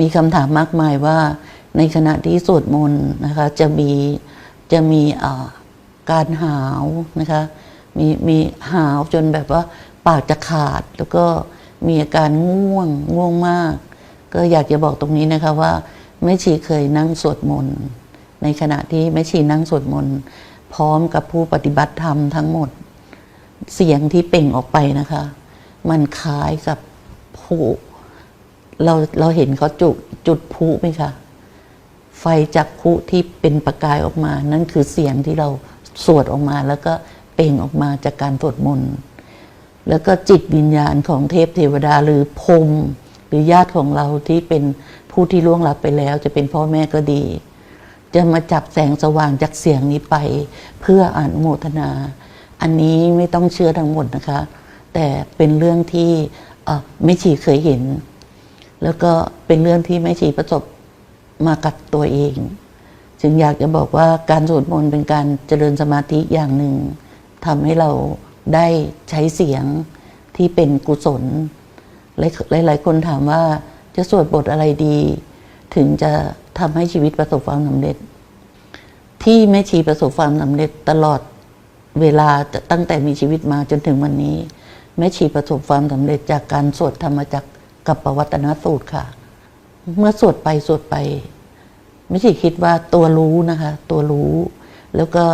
มีคำถามมากมายว่าในขณะที่สวดมนต์นะคะจะมีจะมีการหาวนะคะมีมีหาวจนแบบว่าปากจะขาด แล้วก็มีอาการง่วงง่วงมาก ก็อยากจะบอกตรงนี้นะคะว่าแม่ชีเคยนั่งสวดมนต์ในขณะที่แม่ชีนั่งสวดมนต์พร้อมกับผู้ปฏิบัติธรรมทั้งหมด เสียงที่เป่งออกไปนะคะ มันคล้ายกับผู้ เราเราเห็นเขาจุดจุดพุไหมคะ ไฟจากพุที่เป็นประกายออกมา นั่นคือเสียงที่เราสวดออกมาแล้วก็เปล่งออกมาจากการสวดมนต์แล้วก็จิตวิญญาณของเทพเทวดาหรือพรมหรือญาติของเราที่เป็นผู้ที่ล่วงลับไปแล้ว จะเป็นพ่อแม่ก็ดี จะมาจับแสงสว่างจากเสียงนี้ไป เพื่ออ่านุโมทนา อันนี้ไม่ต้องเชื่อทั้งหมดนะคะ แต่เป็นเรื่องที่ไม่ชีเคยเห็น แล้วก็เป็นเรื่องที่แม่ชีประสบมากับตัวเอง จึงอยากจะบอกว่าการสวดมนต์เป็นการเจริญสมาธิอย่างหนึ่งทำให้เราได้ใช้เสียงที่เป็นกุศล หลาย ๆ คนถามว่าจะสวดบทอะไรดี ถึงจะทำให้ชีวิตประสบความสำเร็จ ที่แม่ชีประสบความสำเร็จตลอดเวลาตั้งแต่มีชีวิตมาจนถึงวันนี้ แม่ชีประสบความสำเร็จจากการสวดธรรมจักร กับปวัตนสูตรค่ะ เมื่อสวดไปสวดไปไม่ใช่คิดว่าตัวรู้นะคะ ตัวรู้ แล้วก็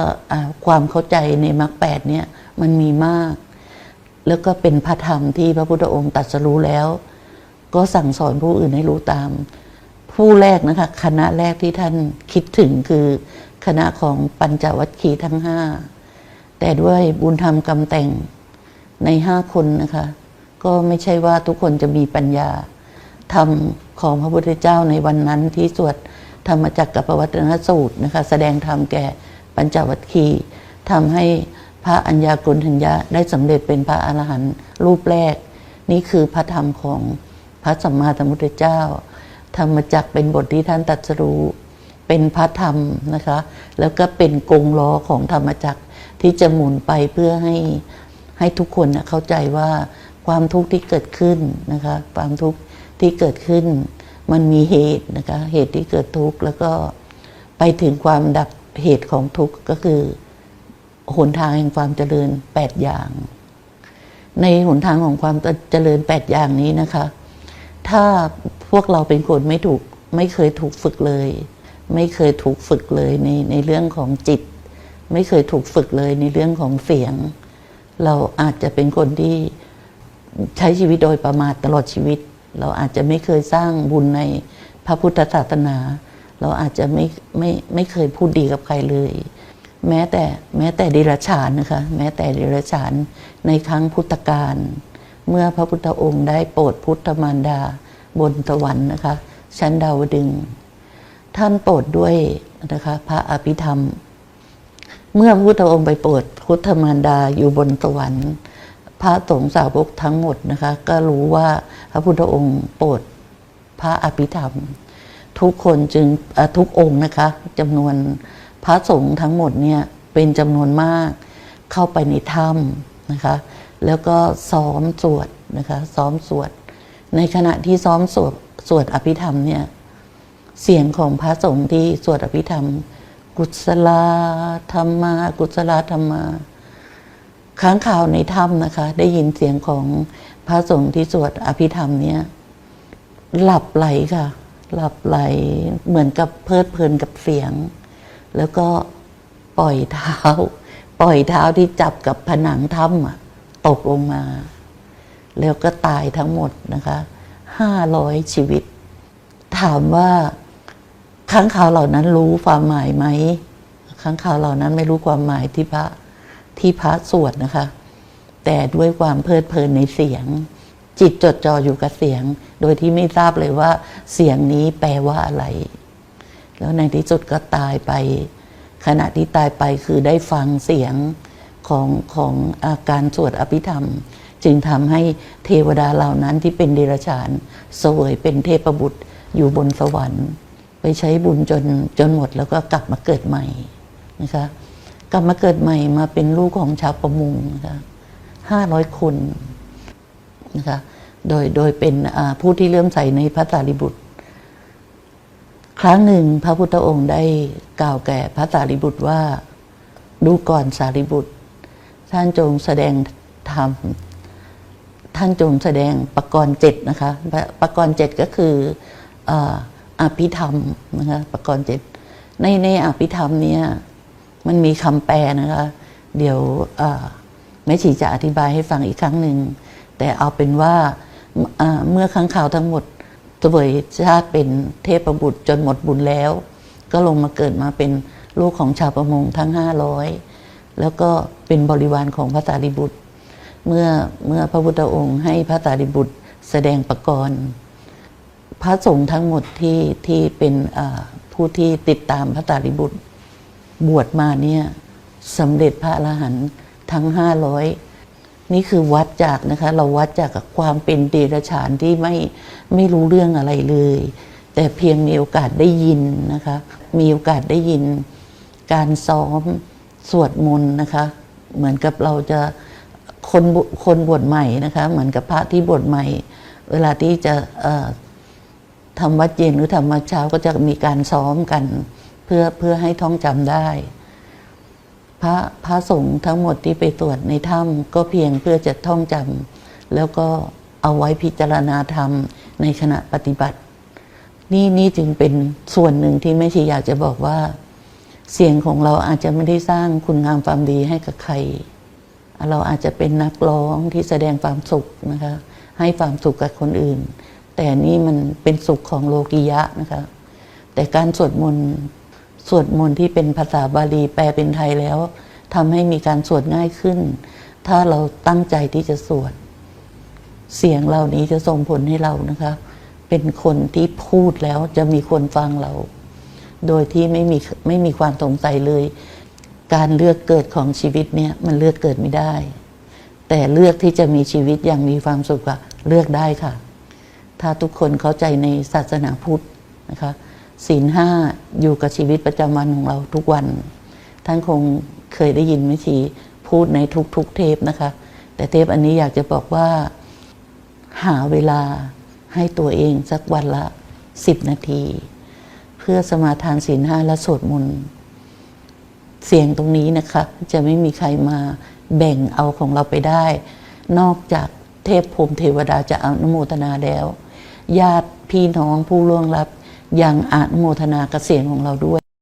ความเข้าใจในมรรคแปดเนี่ยมันมีมาก แล้วก็เป็นพระธรรมที่พระพุทธองค์ตรัสรู้แล้ว ก็สั่งสอนผู้อื่นให้รู้ตาม ผู้แรกนะคะ คณะแรกที่ท่านคิดถึงคือ คณะของปัญจวัคคีย์ทั้งห้าแต่ด้วยบุญธรรมกรรมแต่งในห้าคนนะคะ ก็ไม่ใช่ว่าทุกคนจะมีปัญญาธรรมของพระพุทธเจ้าในวันนั้นที่สวดธรรมจักรกับปวัตนสูตรนะคะแสดงธรรมแก่ปัญจวัคคีย์ทำให้พระอัญญากุลทัญญาได้สำเร็จเป็นพระอรหันต์รูปแรก นี่คือพระธรรมของพระสัมมาสัมพุทธเจ้า ธรรมจักรเป็นบทที่ท่านตรัสรู้เป็นพระธรรมนะคะ แล้วก็เป็นกงล้อของธรรมจักรที่จะหมุนไปเพื่อให้ให้ทุกคนเข้าใจว่า ความทุกข์ที่เกิดขึ้นนะคะความทุกข์ที่เกิดขึ้น มันมีเหตุนะคะเหตุที่เกิดทุกข์แล้วก็ไปถึงความดับเหตุของทุกข์ก็คือหนทางแห่งความเจริญแปดอย่าง ในหนทางของความเจริญแปดอย่างนี้นะคะ ถ้าพวกเราเป็นคนไม่ถูกไม่เคยถูกฝึกเลย ไม่เคยถูกฝึกเลยในในเรื่องของจิต ไม่เคยถูกฝึกเลยในเรื่องของเสียง เราอาจจะเป็นคนที่ ใช้ชีวิตโดยประมาทตลอดชีวิต เราอาจจะไม่เคยสร้างบุญในพระพุทธศาสนา เราอาจจะไม่ไม่ไม่เคยพูดดีกับใครเลย แม้แต่แม้แต่ดิรัจฉานนะคะแม้แต่ดิรัจฉานในครั้งพุทธกาลเมื่อพระพุทธองค์ได้โปรดพุทธมารดาบนสวรรค์นะคะชั้นดาวดึง ท่านโปรดด้วยนะคะพระอภิธรรม เมื่อพระพุทธองค์ไปโปรดพุทธมารดาอยู่บนสวรรค์ พระสงฆ์สาวกทั้งหมดนะคะ ก็รู้ว่าพระพุทธองค์โปรดพระอภิธรรม ทุกคนจึงทุกองค์นะคะจำนวนพระสงฆ์ทั้งหมดเนี่ยเป็นจำนวนมากเข้าไปในถ้ำนะคะ แล้วก็ซ้อมสวดนะคะ ซ้อมสวด ในขณะที่ซ้อมสวดสวดอภิธรรมเนี่ยเสียงของพระสงฆ์ที่สวดอภิธรรม กุศลธรรมา กุศลาธรรมา ค้างข่าวในถ้ำนะคะ ได้ยินเสียงของพระสงฆ์ที่สวดอภิธรรมเนี่ยหลับไหลค่ะ หลับไหลเหมือนกับเพลิดเพลินกับเสียง แล้วก็ปล่อยเท้า ปล่อยเท้าที่จับกับผนังถ้ำอะตกลงมา แล้วก็ตายทั้งหมดนะคะห้าร้อยชีวิต ถามว่าค้างคาวเหล่านั้นรู้ความหมายไหมค้างคาวเหล่านั้นไม่รู้ความหมายที่พระ ที่พระสวดนะคะ แต่ด้วยความเพลิดเพลินในเสียง จิตจดจ่ออยู่กับเสียง โดยที่ไม่ทราบเลยว่าเสียงนี้แปลว่าอะไร แล้วในที่สุดก็ตายไป ขณะที่ตายไปคือได้ฟังเสียงของของอาการสวดอภิธรรม จึงทำให้เทวดาเหล่านั้นที่เป็นเดรัจฉานสวยเป็นเทพบุตรอยู่บนสวรรค์ ไปใช้บุญจนจนหมดแล้วก็กลับมาเกิดใหม่นะคะ กลับมาเกิดใหม่มาเป็นลูกของชาวประมงนะคะห้าร้อยคนนะคะโดยโดยเป็นผู้ที่เลื่อมใสในพระสารีบุตร ครั้งหนึ่งพระพุทธองค์ได้กล่าวแก่พระสารีบุตรว่าดูก่อนสารีบุตร ท่านจงแสดงธรรมท่านจงแสดงปกรณ์เจ็ดนะคะปปกรณ์เจ็ดก็คือออภิธรรมนะคะปกรณ์เจ็ดในในอภิธรรมเนี่ย มันมีคำแปลนะคะ เดี๋ยวแม่ชีจะอธิบายให้ฟังอีกครั้งหนึ่ง แต่เอาเป็นว่าเมื่อครั้งข่าวทั้งหมดเสวยชาติเป็นเทพบุตรจนหมดบุญแล้ว ก็ลงมาเกิดมาเป็นลูกของชาวประมงทั้งห้าร้อยแล้วก็เป็นบริวารของพระสารีบุตร เมื่อเมื่อพระพุทธองค์ให้พระสารีบุตรแสดงประกรณ์พระสงฆ์ทั้งหมดที่ที่เป็นผู้ที่ติดตามพระสารีบุตร บวชมาเนี่ยสำเร็จพระอรหันต์ทั้งห้าร้อยนี่คือวัดจากนะคะ เราวัดจากความเป็นเดรัจฉานที่ไม่ไม่รู้เรื่องอะไรเลย แต่เพียงมีโอกาสได้ยินนะคะ มีโอกาสได้ยินการซ้อมสวดมนต์นะคะ เหมือนกับเราจะคนคนบวชใหม่นะคะ เหมือนกับพระที่บวชใหม่ เวลาที่จะทำวัดเย็นหรือทำวัดเช้าก็จะมีการซ้อมกัน พื่อเพื่อให้ท่องจำได้ พระพระสงฆ์ทั้งหมดที่ไปตรวจในถ้ำก็เพียงเพื่อจะท่องจำแล้วก็เอาไว้พิจารณาธรรมในขณะปฏิบัติ นี่นี่จึงเป็นส่วนหนึ่งที่แม่ชีอยากจะบอกว่า เสียงของเราอาจจะไม่ได้สร้างคุณงามความดีให้กับใคร เราอาจจะเป็นนักร้องที่แสดงความสุขนะคะ ให้ความสุขกับคนอื่น แต่นี่มันเป็นสุขของโลกิยะนะคะ แต่การสวดมนต์ สวดมนต์ที่เป็นภาษาบาลีแปลเป็นไทยแล้วทำให้มีการสวดง่ายขึ้น ถ้าเราตั้งใจที่จะสวด เสียงเหล่านี้จะส่งผลให้เรานะคะ เป็นคนที่พูดแล้วจะมีคนฟังเรา โดยที่ไม่มีไม่มีความสงสัยเลย การเลือกเกิดของชีวิตเนี่ยมันเลือกเกิดไม่ได้ แต่เลือกที่จะมีชีวิตอย่างมีความสุขอะเลือกได้ค่ะ ถ้าทุกคนเข้าใจในศาสนาพุทธนะคะ ศีลห้าอยู่กับชีวิตประจำวันของเราทุกวัน ท่านคงเคยได้ยินไม่ชีพูดในทุกๆเทปนะคะ แต่เทปอันนี้อยากจะบอกว่าหาเวลาให้ตัวเองสักวันละสิบนาที เพื่อสมาทานศีลห้าและสวดมนต์เสียงตรงนี้นะคะ จะไม่มีใครมาแบ่งเอาของเราไปได้ นอกจากเทพพรมเทวดาจะอนุโมทนาแล้ว ญาติพี่น้องผู้ล่วงลับ ยังอนุโมทนากับเสียณของเราด้วย